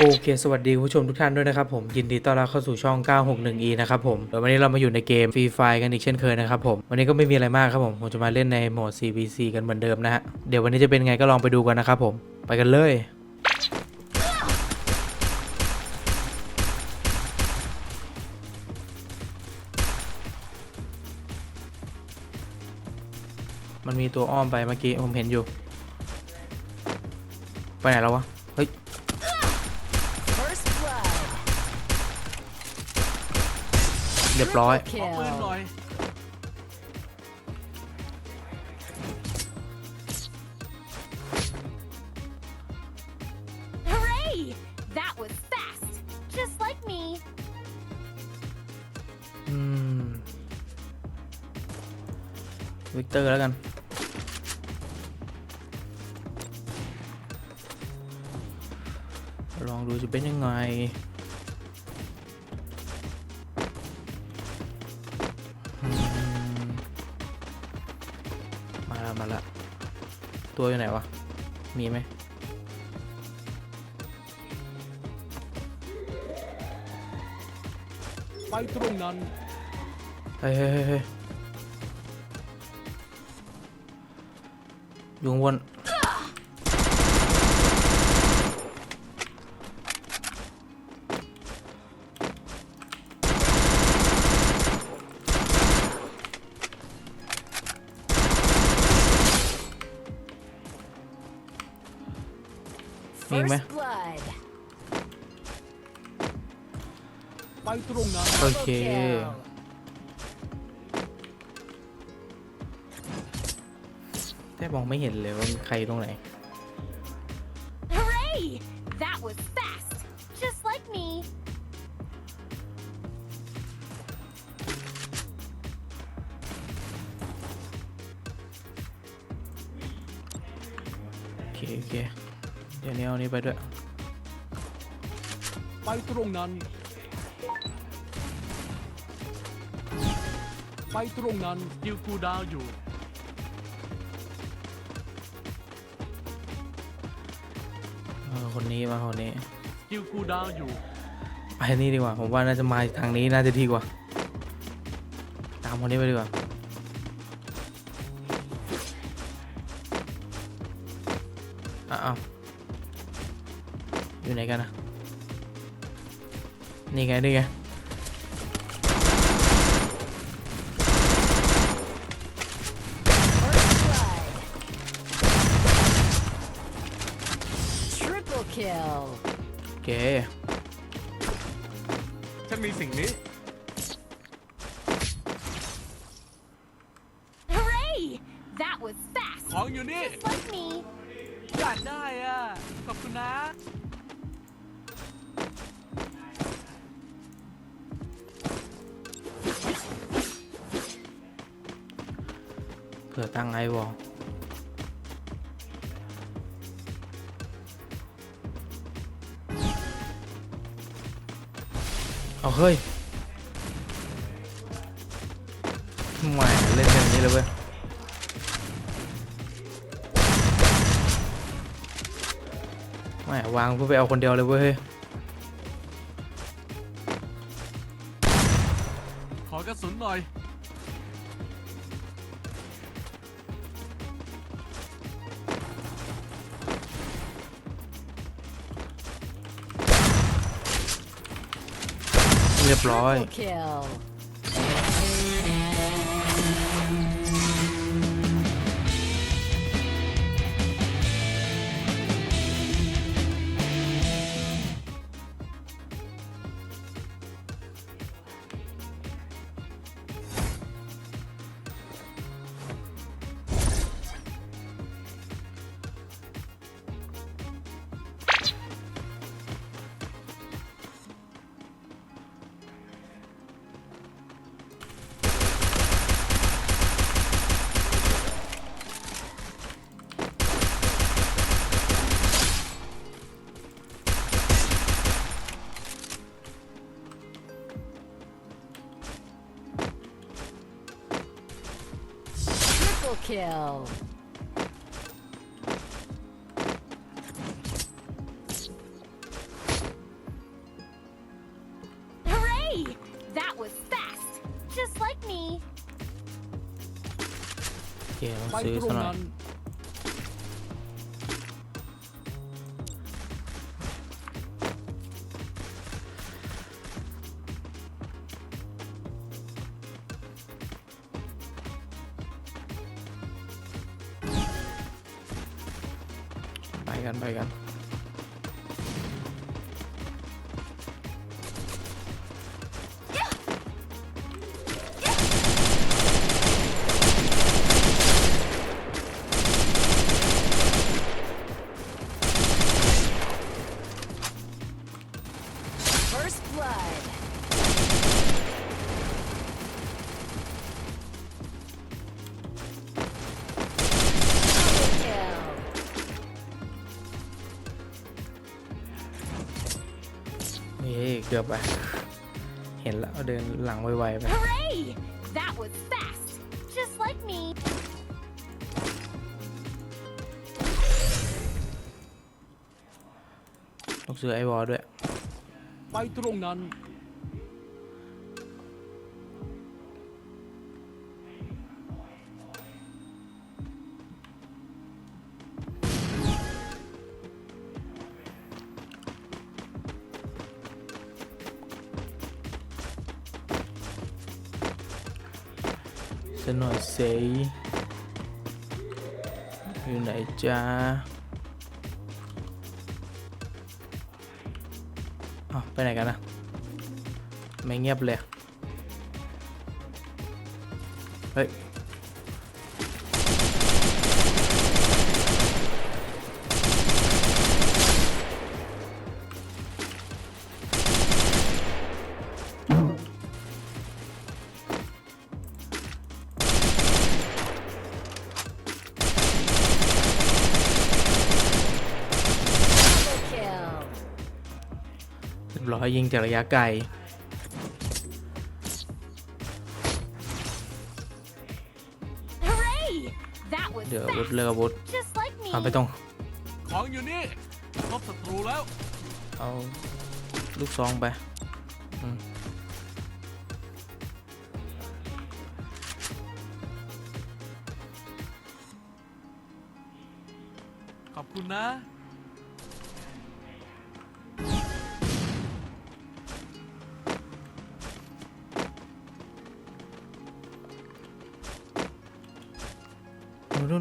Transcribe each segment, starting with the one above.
โอเค สวัสดีผู้ชมทุกท่านด้วยนะครับผม ยินดีต้อนรับเข้าสู่ช่อง 961e นะครับผมเดี๋ยววันนี้เรามาอยู่ในเกม Free Fire กันอีกเช่นเคยนะครับผม วันนี้ก็ไม่มีอะไรมากครับผม ผมจะมาเล่นในโหมด CVC กันเหมือนเดิมนะฮะ เดี๋ยววันนี้จะเป็นไงก็ลองไปดูกันนะครับผม ไปกันเลย มันมีตัวอ้อมไปเมื่อกี้ผมเห็นอยู่ ไปไหนแล้ววะ เรียบร้อย Kill. ปืนหน่อย Hooray! That was fast! Just like me. อืมวิกเตอร์แล้วกัน ลองดูจะเป็นยังไง ตัวอยู่ไหนวะ มีไหมไปตรงนั้นเฮ้ยเฮ้ยเฮ้ยเฮ้ยอยู่ข้างบน มีอีกไหม First blood. ไปตรงนั้นโอเค Kill. แต่มองไม่เห็นเลยว่ามีใครตรงไหน Hooray! That was fast! Just like me. โอเคโอเคเดี๋ยวนี้เอานี้ไปด้วย ไปตรงนั้น ไปตรงนั้นยิวกูดาวอยู่ เออคนนี้มาคนนี้ยิวกูดาวอยู่ ไปนี่ดีกว่า ผมว่าน่าจะมาทางนี้น่าจะดีกว่า ตามคนนี้ไปดีกว่า อยู่ไหนกันนะนี่ไงนี่ไง First blood. Triple kill. โอเคฉันมีสิ่งนี้ Hooray! That was fast! ของอยู่นี่ Just like me. อยากได้อะ ขอบคุณนะ ผื่อตั้งไอวอลเอาเฮ้ยแหม่เล่นกันอย่างนี้เลยเว้ยแม่วางเพื่อไปเอาคนเดียวเลยเว้ยขอกระสุนหน่อย เรียบร้อย kill. Hooray! That was fast! Just like me. Yeah, let's see โอเคต้องไปซื้อตรซะงหน่อนั้ย น กันไปกัน เกือบไป เห็นแล้วเดินหลังไวๆไป Hooray! That was fast. Just like me. ต้องซื้อไอวอลด้วย ไปตรงนั้น สหน่อยเซอยู่ไหนจ้าอ้าไปไหนกันนะ ไม่เงียบเลย เฮ้ย เรียบร้อยยิงจากระยะไกล Hooray! That was เดี๋ยวอาวุธ fast. เลือกอาวุธ Just like me. เอาไปตรง ของอยู่นี่พบศัตรูแล้ว เอาลูกซองไปอืมขอบคุณนะ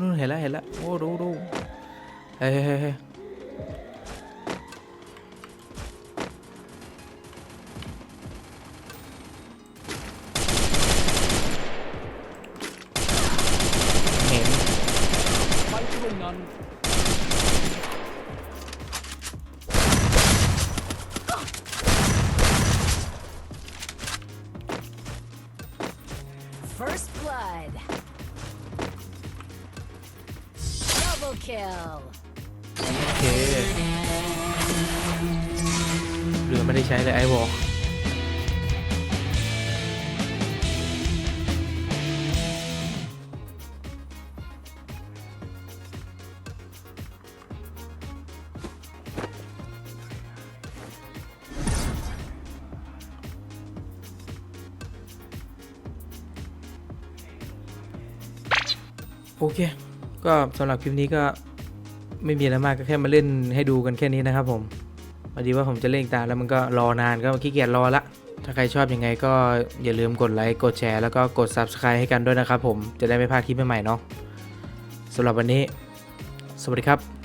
นู่นเห็นแล้วเห็นแล้วโอ้ดูดูเฮ้ย Double kill. โอเคเหลือไม่ได้ใช้เลยไอวอลโอเค ก็สำหรับคลิปนี้ก็ไม่มีอะไรมากก็แค่มาเล่นให้ดูกันแค่นี้นะครับผมพอดีว่าผมจะเล่นอีกตาแล้วมันก็รอนานก็ขี้เกียจรอละ ถ้าใครชอบยังไงก็อย่าลืมกดไลค์กดแชร์แล้วก็กด Subscribe ให้กันด้วยนะครับผมจะได้ไม่พลาดคลิปใหม่ๆเนาะสำหรับวันนี้ สวัสดีครับ